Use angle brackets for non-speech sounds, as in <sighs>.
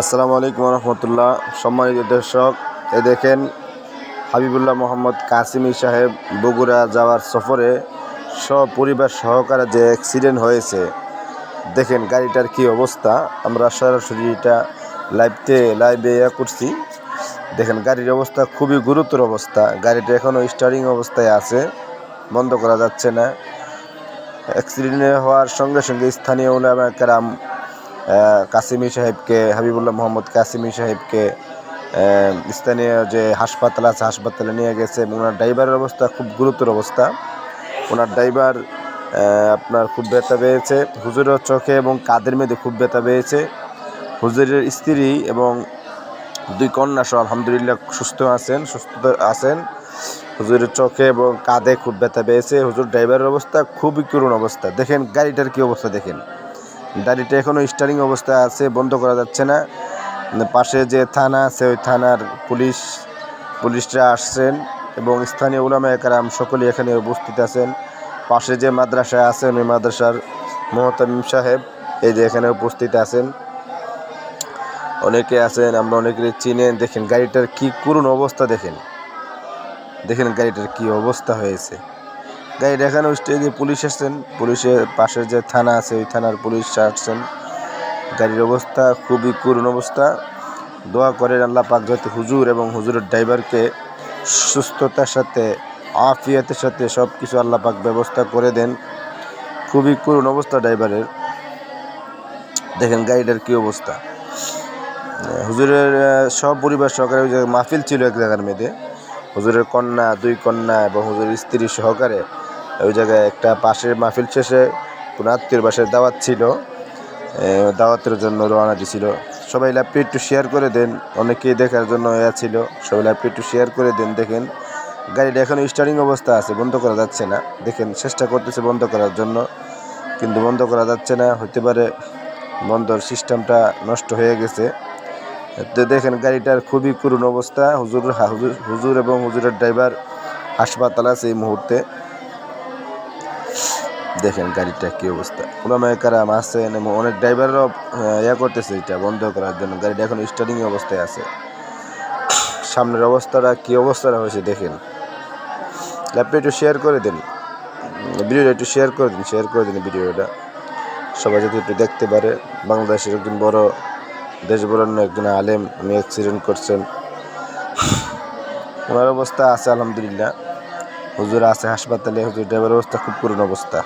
আসসালামু আলাইকুম রহমতুল্লাহ সম্মানিত দর্শক, এ দেখেন হাবিবুল্লাহ মোহাম্মদ কাসিমি সাহেব বগুড়া যাওয়ার সফরে সপরিবার সহকারে যে অ্যাক্সিডেন্ট হয়েছে, দেখেন গাড়িটার কি অবস্থা। আমরা সরাসরি এটা লাইভতে লাইভে ইয়া করছি। দেখেন গাড়ির অবস্থা খুবই গুরুতর অবস্থা। গাড়িটা এখনও স্টারিং অবস্থায় আছে, বন্ধ করা যাচ্ছে না। অ্যাক্সিডেন্ট হওয়ার সঙ্গে সঙ্গে স্থানীয় উলামা কেরাম কাসিমি সাহেবকে, হাবিবুল্লাহ মোহাম্মদ কাসিমি সাহেবকে স্থানীয় যে হাসপাতাল আছে, হাসপাতালে নিয়ে গেছে এবং ওনার ড্রাইভারের অবস্থা খুব গুরুতর অবস্থা। ওনার ড্রাইভার আপনার খুব ব্যথা পেয়েছে, হুজুরের চোখে এবং কাদের মধ্যে খুব ব্যথা পেয়েছে। হুজুরের স্ত্রী এবং দুই কন্যা সহ আলহামদুলিল্লাহ সুস্থ আছেন সুস্থ আছেন। হুজুরের চোখে এবং কাঁধে খুব ব্যথা পেয়েছে। হুজুর ড্রাইভারের অবস্থা খুবই করুণ অবস্থা। দেখেন, গাড়িটার কি অবস্থা দেখেন। গাড়িটা এখনও স্টারিং অবস্থায় আছে, বন্ধ করা যাচ্ছে না। পাশে যে থানা আছে, ওই থানার পুলিশ, পুলিশরা আসছেন এবং স্থানীয় উলামা একরাম সকলে এখানে উপস্থিত আছেন। পাশে যে মাদ্রাসা আছেন ওই মাদ্রাসার মোহতামিম সাহেব, এই যে এখানে উপস্থিত আছেন। অনেকে আছেন, আমরা অনেকে চিনেন, দেখেন গাড়িটার কি করুণ অবস্থা দেখেন। দেখেন গাড়িটার কি অবস্থা হয়েছে। গাড়িটা দেখানো স্টেজে পুলিশ আসছেন। পুলিশের পাশে যে থানা আছে, ওই থানার পুলিশ আসছেন। গাড়ির অবস্থা খুবই করুণ অবস্থা। দোয়া করেন আল্লাহ পাক যাতে হুজুর এবং হুজুরের ড্রাইভারকে সুস্থতার সাথে, আফিয়াতের সাথে সব কিছু আল্লাহ পাক ব্যবস্থা করে দেন। খুবই করুণ অবস্থা ড্রাইভারের দেখেন গাড়িটার কী অবস্থা। হুজুরের সব পরিবার সহকারে মাহফিল ছিল এক জায়গার মেয়েদের হুজুরের কন্যা, দুই কন্যা এবং হুজুরের স্ত্রী সহকারে ওই জায়গায় একটা পাশের মাহফিল শেষে কোনো আত্মীয় বাসায় দাওয়াত ছিল। দাওয়াতের জন্য রওনা দিছিল। সবাই ল্যাপটি একটু শেয়ার করে দেন। অনেকেই দেখার জন্য ইয়া ছিল। সবাই ল্যাপটি একটু শেয়ার করে দেন, দেখেন। গাড়িটা এখনও স্টার্টিং অবস্থা আছে, বন্ধ করা যাচ্ছে না। দেখেন, চেষ্টা করতেছে বন্ধ করার জন্য। কিন্তু বন্ধ করা যাচ্ছে না। হতে পারে বন্ধর সিস্টেমটা নষ্ট হয়ে গেছে। তো দেখেন, গাড়িটার খুবই করুণ অবস্থা। হুজুর হুজুর এবং হুজুরের ড্রাইভার হাসপাতাল আছে এই মুহূর্তে। দেখেন গাড়িটা কি অবস্থা। ওলামায় কারাম আছেন এবং অনেক ড্রাইভাররাও ইয়া করতেছে এটা বন্ধ করার জন্য। গাড়িটা এখন স্টার্টিং অবস্থায় আছে। সামনের অবস্থাটা কি অবস্থাটা হয়েছে দেখেন। ল্যাপটপ একটু শেয়ার করে দিন। ভিডিওটা একটু শেয়ার করে দিন শেয়ার করে দিন ভিডিওটা সবাই যদি একটু দেখতে পারে, বাংলাদেশের একজন বড় দেশ বরণ্য একজন আলেম, উনি অ্যাক্সিডেন্ট করছেন। <sighs> ওনার অবস্থা আছে, আলহামদুলিল্লাহ। হুজুর আছে হাসপাতালে হুজুর ব্যবস্থা খুব করুণ অবস্থা।